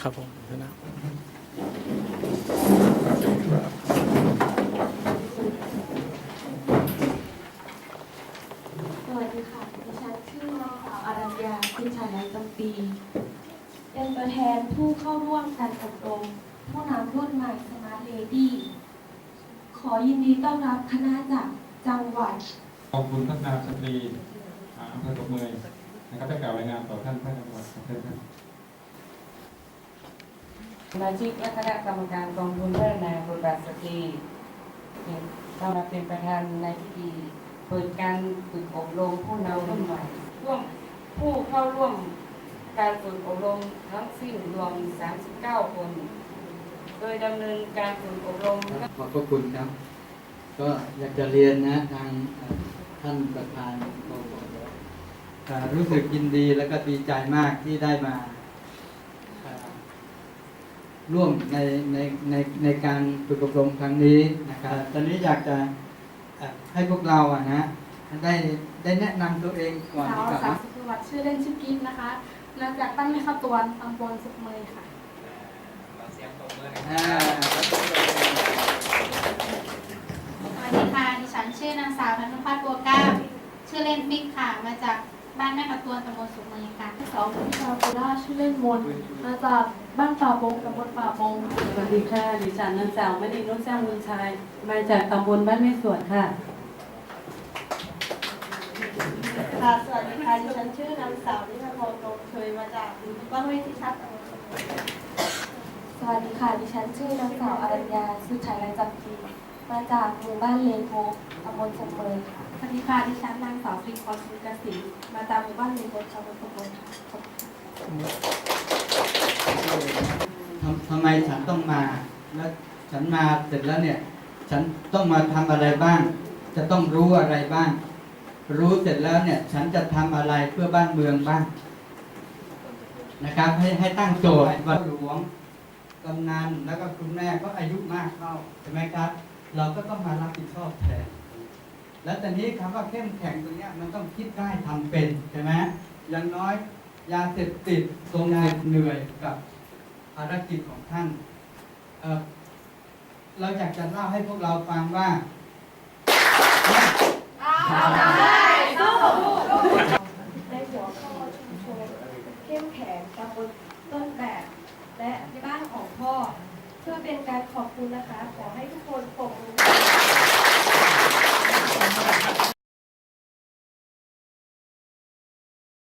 ครับผมชนะสวัสดีค่ะดิฉันชื่อนางสาวอารัญญาคุณชายนจำปี เป็นตัวแทนผู้เข้าร่วมการอบรมผู้นำรุ่นใหม่สมาร์ทเลดี้ ขอยินดีต้อนรับคณะจากจังหวัดกองทุนพัฒนาสตรีอ่าอำเภอตบเมยนะครับได้กล่าวรายงานต่อท่านพระจังหวัดครับเชิญครับส มาชิกและคณะกรรมการกองทุนพัฒนาบทบาทสตรีเรามาเป็นประธานในพิธีเปิดการฝึกอบรมผู้นำรุ่นใหม่ร่วมผู้เข้าร่วมการฝึกอบรมทั้งสิ้นรวม 39 คน โดยดำเนินการฝึกอบรม ขอบพระคุณครับ ก็อยากจะเรียนนะทางท่านประธานรู้สึกยินดีและก็ดีใจมากที่ได้มา ร่วมในในในในการฝึกอบรมครั้งนี้นะครับ ตอนนี้อยากจะเอ่อให้พวกเราอะนะได้ได้แนะนำตัวเองก่อนสาดีวกว่าสาวนะสุขวัตชื่อเล่นชื่อกิ๊ฟนะคะมาจากบ้านแม่ข้าวตวนตำบลสุขเมยค่ะอ่าสวัสดีค่ะ ดิฉันชื่อนางสาวธนุพัฒน์บัวก้าวชื่อเล่นปิ๊กค่ะ มาจากบ้านแม่กระตวนตำบลสุขเมยค่ะส องพิชาคุราชื่อเล่นมนมาจากบ้านป่าบงตำบลป่าบงสวัสดีค่ะดิฉันนางสาวมณีนุชแจ้งบุญชัยมาจากตำบลบ้านแม่สวนค่ะค่ะสวัสดีค่ะดิฉันชื่อนางสาวนิชพรโตเคยมาจากบ้านห้วยทิชัดตำบลสุขเมยสวัสดีค่ะดิฉันชื่อนางสาวอารัญญาสุชัยไรจำปี มาจากหมู่บ้านเลนโพตำบลสุขเมยค่ะสวัสดีค่ะดิฉันนางสาวฟรีพรสุกสินมาจากหมู่บ้านเลนโพตำบลสุขเมยค่ะขอบคุณค่ะทำทำไมฉันต้องมา แล้วฉันมาเสร็จแล้วเนี่ย ฉันต้องมาทำอะไรบ้าง จะต้องรู้อะไรบ้าง รู้เสร็จแล้วเนี่ย ฉันจะทำอะไรเพื่อบ้านเมืองบ้าง นะครับ ให้ให้ตั้งโจทย์ว่าหลวงกำนันแล้วก็คุณแม่ก็อายุมากเข้าใช่ไหมครับ เราก็ต้องมารับผิดชอบแทน แล้วตอนนี้คำว่าเข้มแข็งตรงเนี้ยมันต้องคิดได้ทำเป็นใช่ไหมอย่างน้อยยาเสพติดทรงเหน็ดเหนื่อยกับภารกิจของท่านเอ่อเราอยากจะเล่าให้พวกเราฟังว่าในหัวข้อชุมชนเข้มแข็งตำบลต้นแบบ และบ้านของพ่อ เพื่อเป็นการขอบคุณนะคะ ขอให้ทุกคนปรบมือ